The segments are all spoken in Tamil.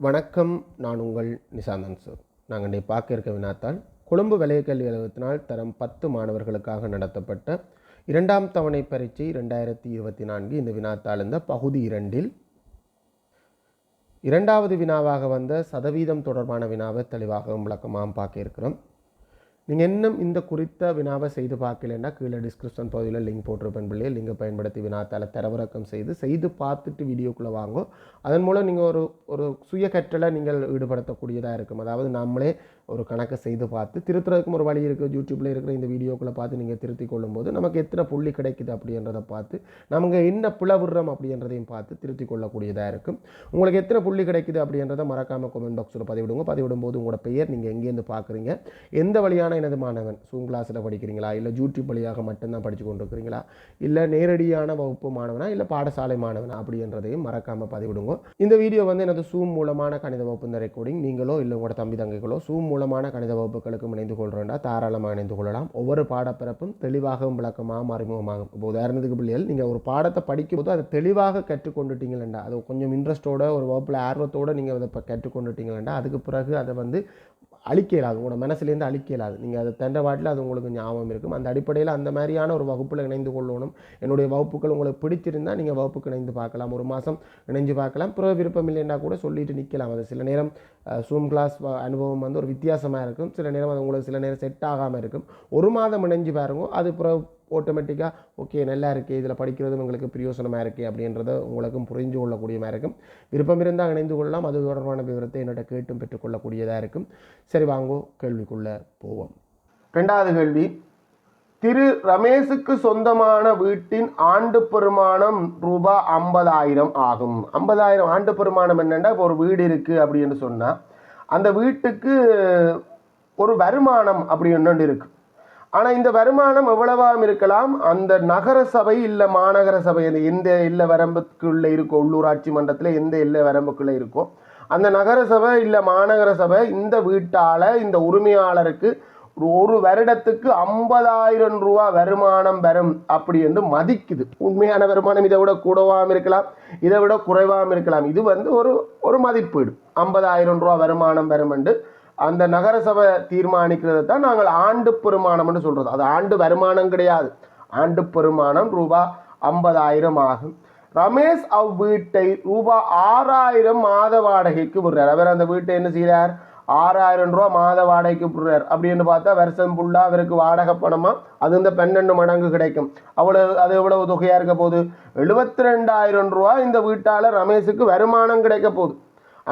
வணக்கம் நான் உங்கள் நிசாந்தன் சார். நாங்கள் இன்றைய பார்க்க இருக்க வினாத்தால் கொழும்பு வலய அலுவலகத்தினால் தரம் பத்து மாணவர்களுக்காக நடத்தப்பட்ட இரண்டாம் தவணை பரீட்சை ரெண்டாயிரத்தி இருபத்தி நான்கு இந்த வினாத்தாள் இந்த பகுதி இரண்டில் இரண்டாவது வினாவாக வந்த சதவீதம் தொடர்பான வினாவை தெளிவாகவும் விளக்கமாக பார்க்க இருக்கிறோம். நீங்கள் இன்னும் இந்த குறித்த வினாவை செய்து பார்க்கலன்னா கீழே டிஸ்கிரிப்ஷன் பகுதியில் லிங்க் போட்டிருப்பேன் பிள்ளையை. லிங்கை பயன்படுத்தி வினாத்தால் தரவிறக்கம் செய்து செய்து பார்த்துட்டு வீடியோக்குள்ளே வாங்கும் அதன் மூலம் நீங்கள் ஒரு ஒரு சுய கற்றலை நீங்கள் ஈடுபடுத்தக்கூடியதாக இருக்கும். அதாவது நம்மளே ஒரு கணக்கை செய்து பார்த்து திருத்துறதுக்கும் ஒரு வழி இருக்குது. யூடியூப்பில் இருக்கிற இந்த வீடியோக்களை பார்த்து நீங்கள் திருத்திக் கொள்ளும்போது நமக்கு எத்தனை புள்ளி கிடைக்குது அப்படின்றத பார்த்து நமக்கு என்ன பிளவுறோம் அப்படின்றதையும் பார்த்து திருத்தி கொள்ளக்கூடியதாக இருக்கும். உங்களுக்கு எத்தனை புள்ளி கிடைக்குது அப்படின்றத மறக்காமல் கமெண்ட் பாக்ஸில் பதிவிடுங்க. பதிவிடும்போது உங்களோட பெயர் நீங்கள் எங்கேருந்து பார்க்குறீங்க? எந்த வழியான எனது மாணவன்? சூம் கிளாஸில் படிக்கிறீங்களா? இல்லை யூடியூப் வழியாக மட்டும்தான் படித்து கொண்டிருக்கிறீங்களா? இல்லை நேரடியான வகுப்பு மாணவனா? இல்லை பாடசாலை மாணவனா? அப்படின்றதையும் மறக்காமல் பதிவிடுங்க. இந்த வீடியோ வந்து எனது சூம் மூலமான கணித வகுப்பு இந்த ரெக்கார்டிங் நீங்களோ இல்லை உங்களோட தம்பி தங்கைகளோ சூம் மூலமான கணித வகுப்புகளுக்கும் இணைந்து கொள்கிறோம்னா தாராளமாக இணைந்து கொள்ளலாம். ஒவ்வொரு பாடப்பிறப்பும் தெளிவாகவும் விளக்கமாகவும் அறிமுகமாகும். இப்போ உதாரணத்துக்கு பிள்ளைகள் நீங்கள் ஒரு பாடத்தை படிக்கும்போது அதை தெளிவாக கற்றுக்கொண்டுட்டீங்களா அது கொஞ்சம் இன்ட்ரெஸ்ட்டோட ஒரு வகுப்பில் ஆர்வத்தோடு நீங்கள் அதை இப்போ கற்றுக்கொண்டுட்டீங்களா அதுக்கு பிறகு அதை வந்து அழிக்க இயலாது உங்களோட மனசுலேருந்து அழிக்க இயலாது நீங்கள் அதை தண்ட வாட்டில் அது உங்களுக்கு ஞாபகம் இருக்கும். அந்த அடிப்படையில் அந்த மாதிரியான ஒரு வகுப்பில் இணைந்து கொள்ளணும். என்னுடைய வகுப்புகள் உங்களுக்கு பிடிச்சிருந்தால் நீங்கள் வகுப்புக்கு இணைந்து பார்க்கலாம். ஒரு மாதம் இணைஞ்சு பார்க்கலாம். பிறகு விருப்பம் இல்லைன்னா கூட சொல்லிட்டு நிற்கலாம். அது சில நேரம் சூம் கிளாஸ் அனுபவம் வந்து ஒரு வித்தியாசமாக இருக்கும். சில நேரம் அது உங்களுக்கு சில நேரம் செட் ஆகாமல் இருக்கும். ஒரு மாதம் இணைஞ்சு பாருங்க. அது பிற ஆட்டோமேட்டிக்காக ஓகே நல்லா இருக்குது இதில் படிக்கிறதும் உங்களுக்கு பிரயோசனமாக இருக்குது அப்படின்றத உங்களுக்கும் புரிஞ்சு கொள்ளக்கூடியமாக இருக்கும். விருப்பம் இருந்தால் இணைந்து கொள்ளலாம் அது தொடர்பான விவரத்தை என்னோட கேட்டும் பெற்றுக்கொள்ளக்கூடியதாக இருக்கும். சரி வாங்கோ கேள்விக்குள்ளே போவோம். ரெண்டாவது கேள்வி திரு ரமேஷுக்கு சொந்தமான வீட்டின் ஆண்டு பெருமானம் ரூபாய் ஐம்பதாயிரம் ஆகும். ஐம்பதாயிரம் ஆண்டு பெருமானம் என்னென்னா இப்போ ஒரு வீடு இருக்குது அப்படின்னு சொன்னால் அந்த வீட்டுக்கு ஒரு வருமானம் அப்படி ஒன்று இருக்குது ஆனால் இந்த வருமானம் எவ்வளவாம் இருக்கலாம்? அந்த நகர சபை இல்லை மாநகர சபை அந்த எந்த எல்லை வரம்புக்குள்ளே இருக்கோ உள்ளூராட்சி மன்றத்தில் எந்த எல்லை வரம்புக்குள்ளே இருக்கோ அந்த நகர சபை இல்லை மாநகர சபை இந்த வீட்டால் இந்த உரிமையாளருக்கு ஒரு வருடத்துக்கு ஐம்பதாயிரம் ரூபா வருமானம் வரும் அப்படி என்று மதிக்குது. உண்மையான வருமானம் இதை விட கூடவாம் இருக்கலாம் இதை விட குறைவாம் இருக்கலாம். இது வந்து ஒரு ஒரு மதிப்பீடு. ஐம்பதாயிரம் ரூபா வருமானம் வரும் என்று அந்த நகரசபை தீர்மானிக்கிறது தான் நாங்கள் ஆண்டு பெருமானம்னு சொல்கிறது அது ஆண்டு வருமானம் கிடையாது. ஆண்டு பெருமானம் ரூபா ஐம்பதாயிரம் ஆகும். ரமேஷ் அவ் வீட்டை ரூபா ஆறாயிரம் மாத வாடகைக்கு விடுறார். அவர் அந்த வீட்டை என்ன செய்கிறார் ஆறாயிரம் ரூபா மாத வாடகைக்கு விடுறார். அப்படின்னு பார்த்தா வருஷம் ஃபுல்லாக அவருக்கு வாடகை பணமாக அது இந்த பன்னெண்டு மடங்கு கிடைக்கும். அவ்வளவு அது எவ்வளவு தொகையாக இருக்க போகுது? எழுபத்தி ரெண்டாயிரம் ரூபா இந்த வீட்டால் ரமேஷுக்கு வருமானம் கிடைக்க போகுது.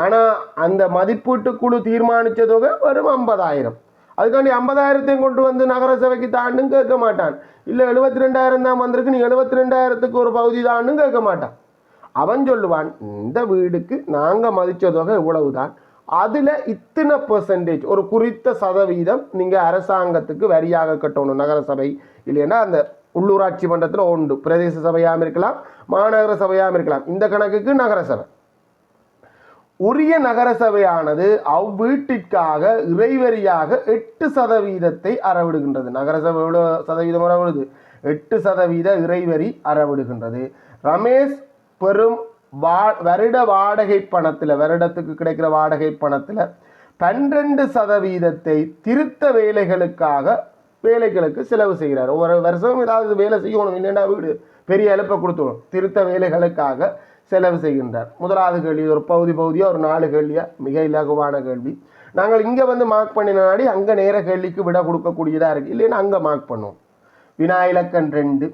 ஆனால் அந்த மதிப்பீட்டு குழு தீர்மானித்த தொகை வெறும் ஐம்பதாயிரம். அதுக்காண்டி ஐம்பதாயிரத்தையும் கொண்டு வந்து நகர சபைக்கு தாண்டும் கேட்க மாட்டான். இல்லை எழுபத்தி ரெண்டாயிரம் தான் வந்திருக்கு நீ எழுபத்தி ரெண்டாயிரத்துக்கு ஒரு பகுதி தான்னு கேட்க மாட்டான். அவன் சொல்லுவான் இந்த வீடுக்கு நாங்கள் மதித்த தொகை இவ்வளவு தான் அதில் இத்தனை பெர்சன்டேஜ் ஒரு குறித்த சதவீதம் நீங்கள் அரசாங்கத்துக்கு வரியாக கட்டணும் நகர சபை இல்லைன்னா அந்த உள்ளூராட்சி மன்றத்தில் உண்டு. பிரதேச சபையாகவும் இருக்கலாம் மாநகர சபையாகவும் இருக்கலாம். இந்த கணக்குக்கு நகர சபை உரிய நகரசபையானது அவ்வீட்டிற்காக இறைவரியாக எட்டு சதவீதத்தை அறவிடுகின்றது. நகரசபை எவ்வளோ சதவீதம் அறவிடுது? எட்டு சதவீத இறைவரி அறவிடுகின்றது. ரமேஷ் பெரும் வா வருட வாடகை பணத்தில் வருடத்துக்கு கிடைக்கிற வாடகை பணத்தில் பன்னிரண்டு சதவீதத்தை திருத்த வேலைகளுக்காக வேலைகளுக்கு செலவு செய்கிறார். ஒவ்வொரு வருஷம் ஏதாவது வேலை செய்யணும். இல்லைன்னா வீடு பெரிய இழப்பை கொடுத்துடும். திருத்த வேலைகளுக்காக செலவு செய்கின்றார். முதலாவது கேள்வி ஒரு பகுதி பகுதியாக ஒரு நாலு கேள்வியாக மிக இலகுவான கேள்வி. நாங்கள் இங்கே வந்து மார்க் பண்ணினாடி அங்கே நேர கேள்விக்கு விட கொடுக்கக்கூடியதாக இருக்குது இல்லைன்னா அங்கே மார்க் பண்ணுவோம். வினாயிலக்கன் ரெண்டு.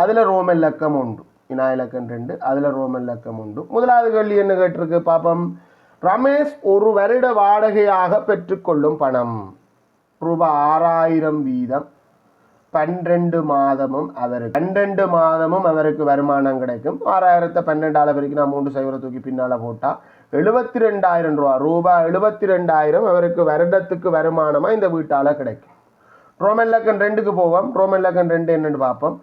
அதில் ரோமன் இலக்கம் உண்டு. வினா ரெண்டு அதில் ரோமன் இலக்கம் உண்டு. முதலாவது கேள்வி என்ன கேட்டிருக்கு பாப்பம்? ரமேஷ் ஒரு வருட வாடகையாக பெற்றுக்கொள்ளும் பணம். ரூபாய் ஆறாயிரம் வீதம். பன்னிரெண்டு மாதமும் அவருக்கு பன்னிரெண்டு மாதமும் அவருக்கு வருமானம் கிடைக்கும். ஆறாயிரத்தை பன்னெண்டால வரைக்கும் நான் மூன்று சைவரை தூக்கி பின்னால் போட்டால் எழுபத்தி ரெண்டாயிரம் ரூபா ரூபாய் எழுபத்தி ரெண்டாயிரம் அவருக்கு வருடத்துக்கு வருமானமாக இந்த வீட்டால் கிடைக்கும். ரோமன் லக்கன் ரெண்டுக்கு போவோம். ரோமன் லக்கன் ரெண்டு என்னன்னு பார்ப்போம்.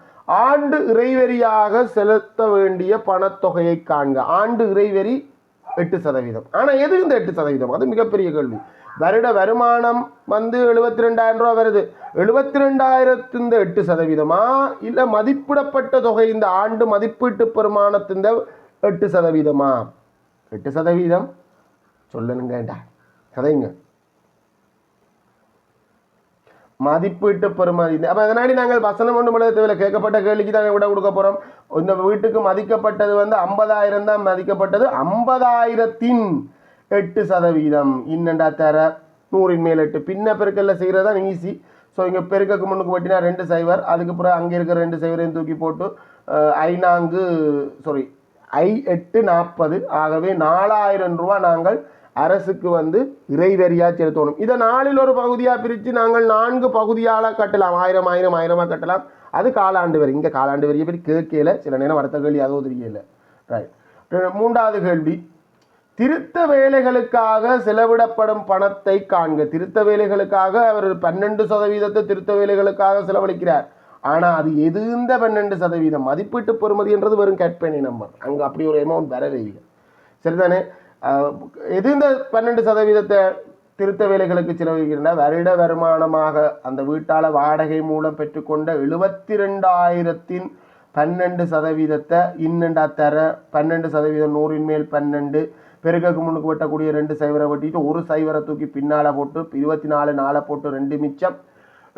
ஆண்டு இறைவரியாக செலுத்த வேண்டிய பணத்தொகையை காண்க. ஆண்டு இறைவரி எட்டு சதவீதம். ஆனால் எது இந்த எட்டு சதவீதம்? அது மிகப்பெரிய கேள்வி. வருட வருமானம் வந்து எழுபத்தி ரெண்டாயிரம் ரூபா வருது. எழுபத்தி ரெண்டாயிரத்து இந்த எட்டு சதவீதமா? இல்லை மதிப்பிடப்பட்ட தொகை இந்த ஆண்டு மதிப்பீட்டு பெருமானத்தின் எட்டு சதவீதமா? எட்டு சதவீதம். சொல்லணுங்கடா கதைங்க. மதிப்பீட்டு பெருமதி அப்போ அதனாடி நாங்கள் வசனம் ஒன்று மனித தேவையில்லை. கேட்கப்பட்ட கேள்விக்கு தான் விட கொடுக்க போகிறோம் இந்த வீட்டுக்கு மதிக்கப்பட்டது வந்து ஐம்பதாயிரம் தான் மதிக்கப்பட்டது. ஐம்பதாயிரத்தின் எட்டு சதவீதம். இன்னண்டா தர. நூறின் மேல் எட்டு. பின்ன பெருக்கல்ல செய்கிறது தான் ஈஸி ஸோ இங்கே பெருக்கக்கு முன்னுக்கு வட்டினா ரெண்டு சைவர். அதுக்கு பிறகு அங்கே இருக்கிற ரெண்டு சைவரையும் தூக்கி போட்டு ஐநான்கு சாரி ஐ எட்டு நாற்பது. ஆகவே நாலாயிரம் ரூபா நாங்கள் அரசுக்கு வந்து இறைவரியாக செலுத்தணும். இதை நாளில் ஒரு பகுதியாக பிரித்து நாங்கள் நான்கு பகுதியால் கட்டலாம். ஆயிரம் ஆயிரம் ஆயிரமாக கட்டலாம். அது காலாண்டு வரி. இங்கே காலாண்டு வரியை பற்றி கேட்கல சில நேரம் அடுத்த கேள்வி அதுவும் தெரியல ரைட் மூன்றாவது கேள்வி. திருத்த வேலைகளுக்காக செலவிடப்படும் பணத்தை காண்க. திருத்த வேலைகளுக்காக அவர் பன்னெண்டு சதவீதத்தை திருத்த வேலைகளுக்காக செலவழிக்கிறார். ஆனால் அது எதிர்ந்த பன்னெண்டு சதவீதம்? மதிப்பீட்டு பெறுமதின்றது வெறும் கற்பனை நம்பர் அங்கே அப்படி ஒரு அமௌண்ட் வரவே இல்லை. சரிதானே? எதிர்ந்த எது இந்த பன்னெண்டு சதவீதத்தை திருத்த வேலைகளுக்கு செலவழிக்கிறனா வருட வருமானமாக அந்த வீட்டால் வாடகை மூலம் பெற்றுக்கொண்ட எழுபத்தி ரெண்டாயிரத்தின் பன்னெண்டு சதவீதத்தை இன்னண்டா தர பன்னெண்டு சதவீதம் நூறின் மேல் பன்னெண்டு பெருக்கக்கு முன்னுக்கு வெட்டக்கூடிய ரெண்டு சைவரை வெட்டிட்டு ஒரு சைவரை தூக்கி பின்னால போட்டு இருபத்தி நாலு நாளை போட்டு ரெண்டு மிச்சம்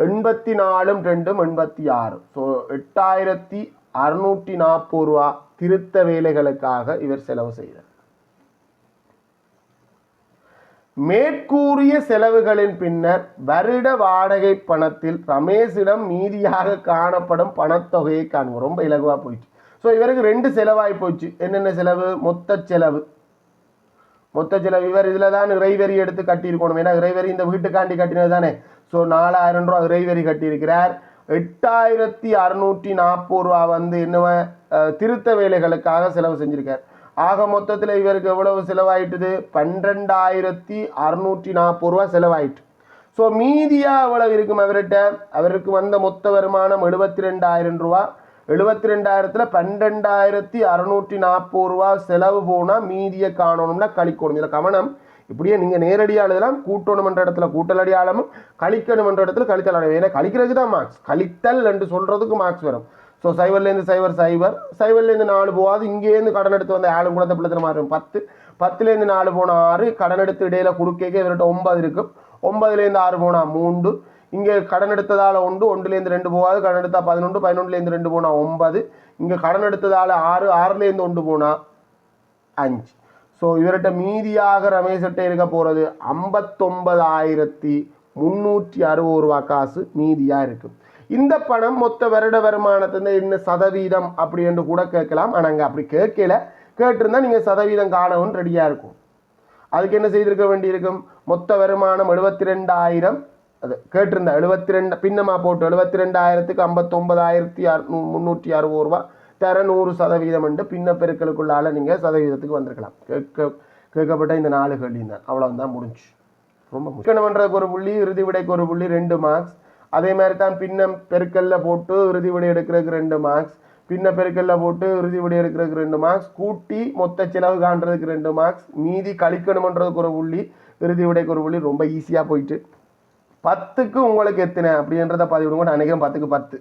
எண்பத்தி நாலும் ரெண்டும் எண்பத்தி ஆறு ஸோ எட்டாயிரத்தி அறுநூற்றி நாற்பது ரூபா திருத்த வேலைகளுக்காக இவர் செலவு செய்தார். மேற்கூறிய செலவுகளின் பின்னர் வருட வாடகை பணத்தில் ரமேஷிடம் மீதியாக காணப்படும் பணத்தொகையை காண்போம். ரொம்ப இலகுவாக போயிடுச்சு. ஸோ இவருக்கு ரெண்டு செலவாகி போச்சு. என்னென்ன செலவு? மொத்த செலவு. மொத்த சில இவர் இதில் தான் இறைவரி எடுத்து கட்டியிருக்கணும். ஏன்னா இறைவரி இந்த வீட்டுக்காண்டி கட்டினது தானே. ஸோ நாலாயிரம் ரூபா இறைவரி கட்டியிருக்கிறார். எட்டாயிரத்தி அறுநூற்றி நாற்பது ரூபா வந்து என்னவ திருத்த வேலைகளுக்காக செலவு செஞ்சுருக்கார். ஆக மொத்தத்தில் இவருக்கு எவ்வளவு செலவாயிட்டுது? பன்னிரெண்டாயிரத்தி அறுநூற்றி நாற்பது ரூபா செலவாயிட்டு. ஸோ மீதியாக எவ்வளவு இருக்கும் அவர்கிட்ட? அவருக்கு வந்த மொத்த வருமானம் எழுபத்தி ரெண்டாயிரம் ரூபா. எழுபத்தி ரெண்டாயிரத்தில் பன்னெண்டாயிரத்தி அறநூற்றி நாற்பது ரூபா செலவு போனால் மீதியை காணணும்னா கழிக்கணும் இதில் கவனம் இப்படியே நீங்கள் நேரடியாக எழுதலாம் கூட்டணுமன்ற இடத்துல கூட்டல் அடையாளமும் கழிக்கணுமன்ற இடத்துல கழித்தல் அடையாளம் ஏன்னா கழிக்கிறதுக்கு தான் மார்க்ஸ் கழித்தல் என்று சொல்கிறதுக்கு மார்க்ஸ் வரும். ஸோ சைவர்லேருந்து சைவர் சைவர். சைவர்லேருந்து நாலு போகாது. இங்கேருந்து கடன் எடுத்து வந்த ஆளும் குளத்தை பிள்ளை மாறும் பத்து. பத்துலேருந்து நாலு போன ஆறு. கடன் எடுத்து இடையில கொடுக்க இவர்கிட்ட ஒன்பது இருக்கும் ஒன்பதுலேருந்து ஆறு போனால் மூன்று. இங்கே கடன் எடுத்ததால் ஒன்று ஒன்றுலேருந்து ரெண்டு போகாது. கடன் எடுத்தால் பதினொன்று பதினொன்றுலேருந்து ரெண்டு போனால் ஒன்பது. இங்கே கடன் எடுத்ததால் ஆறு ஆறுலேருந்து ஒன்று போனால் அஞ்சு. ஸோ இவர்கிட்ட மீதியாக ரமேஷ்கிட்ட இருக்க போகிறது ஐம்பத்தொம்பதாயிரத்தி முந்நூற்றி அறுபது ரூபா காசு மீதியாக இருக்கும் இந்த பணம் மொத்த வருட வருமானத்துல என்ன சதவீதம் அப்படி என்று கூட கேட்கலாம். ஆனால் அங்கே அப்படி கேட்கல. கேட்டிருந்தா நீங்கள் சதவீதம் காணவும் ரெடியாக இருக்கும். அதுக்கு என்ன செய்திருக்க வேண்டியிருக்கும்? மொத்த வருமானம் எழுபத்தி ரெண்டாயிரம் அது கேட்டிருந்த எழுபத்தி ரெண்டு பின்னமாக போட்டு எழுபத்தி ரெண்டாயிரத்துக்கு ஐம்பத்தொம்பதாயிரத்தி அறுநூ முந்நூற்றி அறுபது ரூபா. தர நூறு சதவீதம் என்று பின்ன பெருக்களுக்குள்ளால நீங்கள் சதவீதத்துக்கு வந்திருக்கலாம். கேட்க கேட்கப்பட்ட இந்த நாலு கேள்வியும் தான். அவ்வளோதான் முடிஞ்சு ரொம்ப முக்கியமன்றதுக்கு ஒரு புள்ளி இறுதி விடைக்கு ஒரு புள்ளி ரெண்டு மார்க்ஸ் அதே மாதிரி தான் பின்ன பெருக்கல்ல போட்டு இறுதி விடை எடுக்கிறதுக்கு ரெண்டு மார்க்ஸ் பின்ன பெருக்கல்ல போட்டு இறுதி விடை எடுக்கிறதுக்கு ரெண்டு மார்க்ஸ் கூட்டி மொத்த செலவு காண்றதுக்கு ரெண்டு மார்க்ஸ் மீதி கழிக்கணுமன்றதுக்கு ஒரு புள்ளி இறுதி விடைக்கு ஒரு புள்ளி. ரொம்ப ஈஸியாக போயிட்டு. பத்துக்கு உங்களுக்கு எத்தனை அப்படின்றத பதிவிடுங்க நான் நினைக்கிறேன் பத்துக்கு பத்து.